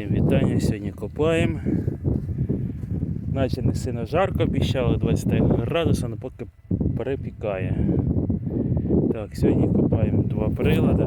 Всім вітання, сьогодні копаємо. Наче не сильно жарко обіцяли 23 градуса, але поки перепікає. Так, сьогодні копаємо два прилади.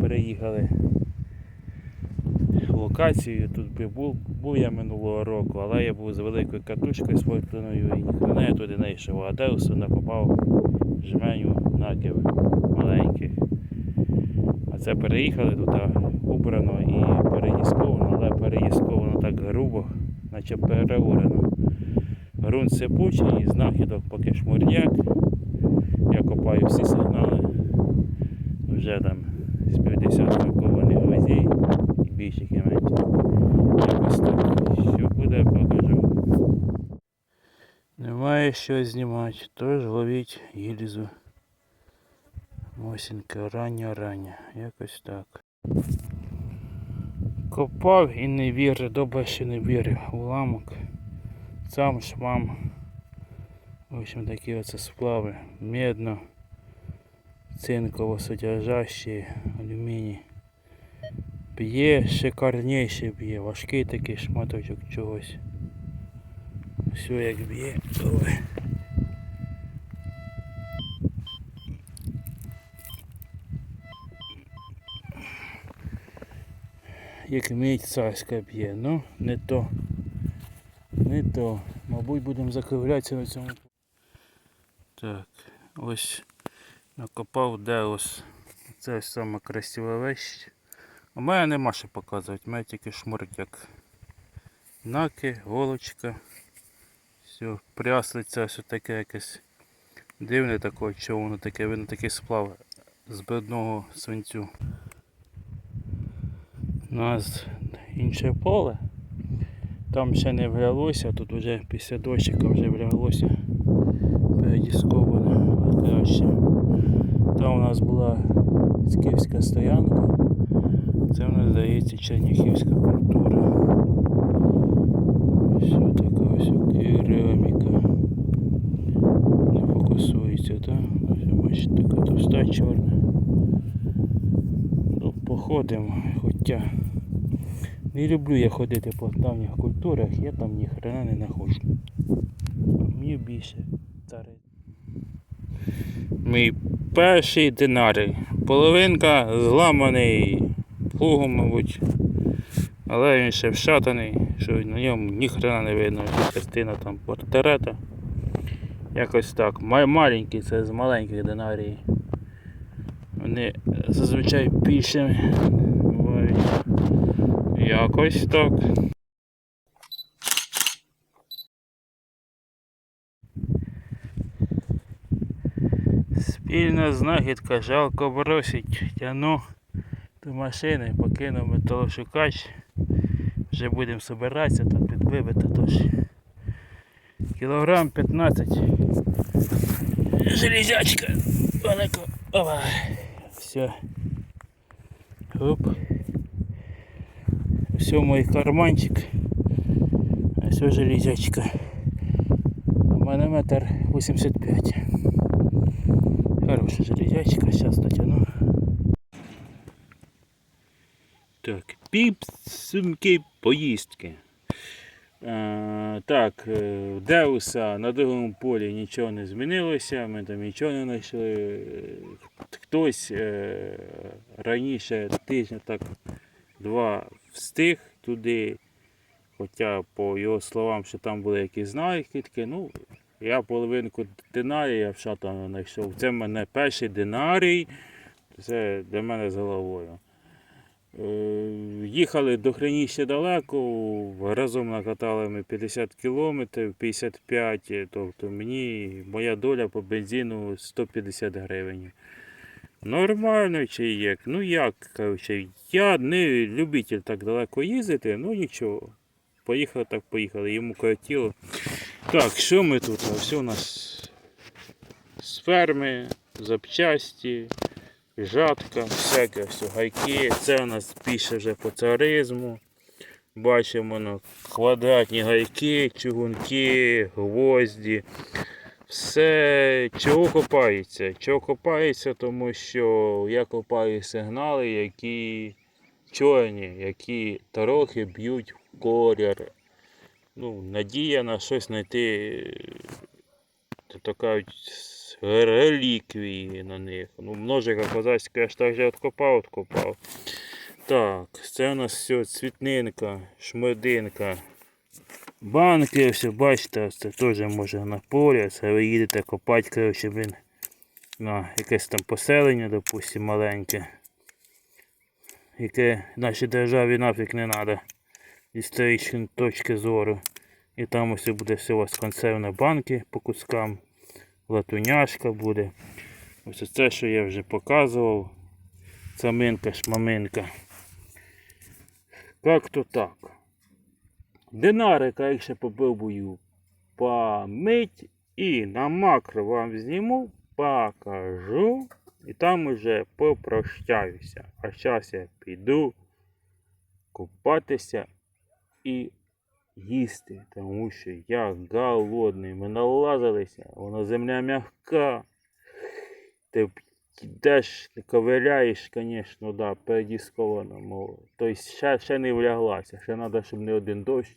Переїхали в локацію. Тут був, був я минулого року, але я був з великою катушкою спортивною і ніхто туди не йшов. А Деусу не попав жменю накив маленьких. А це переїхали тут а, убрано і передісковано, але передісковано так грубо, наче переорано. Грунт сипучий, і знахідок поки шмурняк. Я копаю всі сигнали. Вже там з 50 кованих гвоздей і більших і. Якось так. Що буде, покажу. Немає що знімати, тож ловіть гільзу. Осінька, рання рання, якось так. Копав і не вірив, добре, що не вірив. Уламок. Сам швам. В общем, такі оце сплави. Медно, цинково содержащі, алюміній. Б'є, шикарніше б'є, важкий такий шматочок чогось. Все як б'є. Як мідь царська б'є. Ну, не то. Не то. Мабуть, будемо закривлятися на цьому. Так, ось накопав деос. Це саме красива вещь. У мене нема що показувати, у мене тільки шмурдяк. Наки, голочка. Все, пряслиця, все таке якесь дивне таке, що воно таке, видно такий сплав з брудного свинцю. У нас інше поле. Там ще не влялося, тут вже після дощика вже вляглося передісковано краще. Там у нас була скіфська стоянка. Це в нас здається черніхівська культура. Все така ось кераміка. Не фокусується, так? Ось бачите, така товста чорна. Ну, походимо, хоча не люблю я ходити по давніх культурах, я там ні хрена не знаходжу. Мені більше цари. Мій перший динарій. Половинка зламаний плугом, мабуть. Але він ще вшатаний, що на ньому ні хрена не видно, частина там портрета. Якось так. Маленький це з маленьких динарій. Вони зазвичай більше. Якось так. Спільна знахідка, жалко бросить. Тяну до машини, покинув металошукач. Вже будемо збиратися, там підвибити тож. Кілограм 15. Железячка. Опа. Все. Оп. Все мой карманчик. А все железячка. У мене метр 85. Хороша железячка, сейчас дотяну. Так, підсумки поїздки. Е, так, е, Деуса на другому полі нічого не змінилося, ми там нічого не знайшли. Хтось е, раніше тижня так два встиг туди, хоча по його словам, що там були якісь знахідки, ну, я половинку динарія в шатану знайшов. Це в мене перший динарій, це для мене з головою. Е, Їхали до хреніще далеко, разом накатали ми 50 кілометрів, 55, тобто мені моя доля по бензину 150 гривень. Нормально чи як? Ну як, коротше, я не любитель так далеко їздити, ну нічого. Поїхали так поїхали, йому хотіло. Так, що ми тут? Все у нас з ферми, запчасті, жатка, всяке все, гайки. Це у нас більше вже по царизму. Бачимо ну, квадратні гайки, чугунки, гвозді. Все, чого копається? Чого копається, тому що я копаю сигнали, які чорні, які трохи б'ють в колір. Ну, надія на щось знайти, то кажуть, реліквії на них. Ну, ножика козацька я ж так же откопав, откопав. Так, це у нас все цвітнинка, шмердинка. Банки, все, бачите, це теж може на полі, це ви їдете копати, коротше, блін, на якесь там поселення, допустим, маленьке, яке нашій державі нафіг не треба з історичної точки зору. І там ось буде все у вас консервні банки по кускам, латуняшка буде. Ось це, що я вже показував. Цаминка, шмаминка. Как то так? Динарика я ще попробую помить і на макро вам зніму, покажу. І там уже попрощаюся. А зараз я піду купатися і їсти, тому що я голодний. Ми налазилися, вона земля м'яка. Ти йдеш, ковиряєш, звісно, да, передісковано. мов. Тобто ще, ще не вляглася, ще треба, щоб не один дощ.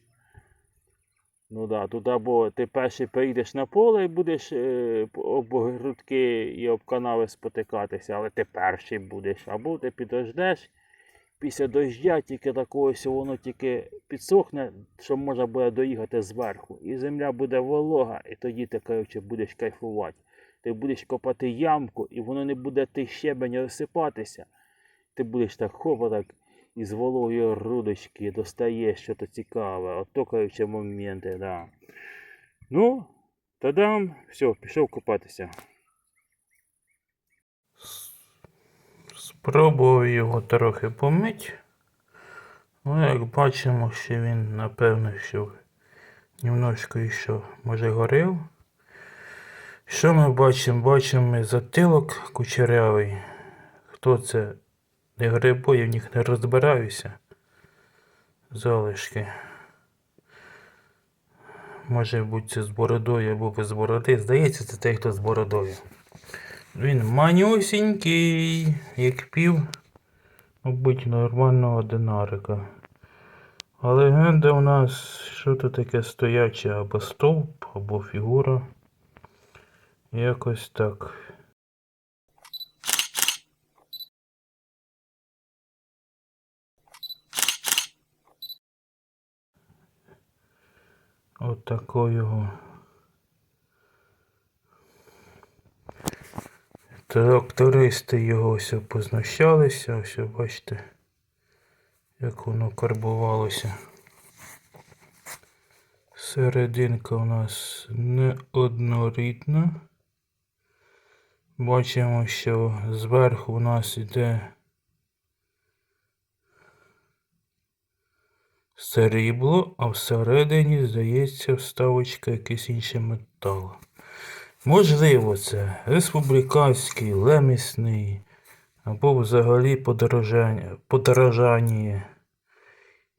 Ну да, тут або ти перший приїдеш на поле і будеш е, об грудки і об канави спотикатися, але ти перший будеш, або ти підождеш після дождя тільки такого, що воно тільки підсохне, що можна буде доїхати зверху. І земля буде волога, і тоді ти коротше, будеш кайфувати. Ти будеш копати ямку, і воно не буде ти щебень розсипатися. Ти будеш так хопа так із вологої грудочки достаєш щось цікаве. Ото, коротше, моменти, да. Ну, тадам, все, пішов копатися. Спробував його трохи помити. Ну, як бачимо, що він, напевно, що немножко ще, може, горів. Що ми бачимо? Бачимо ми затилок кучерявий. Хто це? Не грибу, я в них не розбираюся. Залишки. Може бути це з бородою або без бороди. Здається, це той, хто з бородою. Він манюсінький, як пів, мабуть, нормального динарика. А легенда у нас що то таке стояче або стовп, або фігура. Якось так. От такого. Трактористи його ось познущалися, ось бачите, як воно карбувалося. Серединка у нас неоднорідна. Бачимо, що зверху у нас йде срібло, а всередині, здається, вставочка якийсь інший метал. Можливо, це республіканський, лемісний, або взагалі подорожання.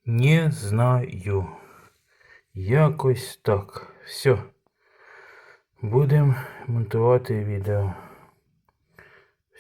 Не знаю. Якось так. Все. Будемо монтувати відео.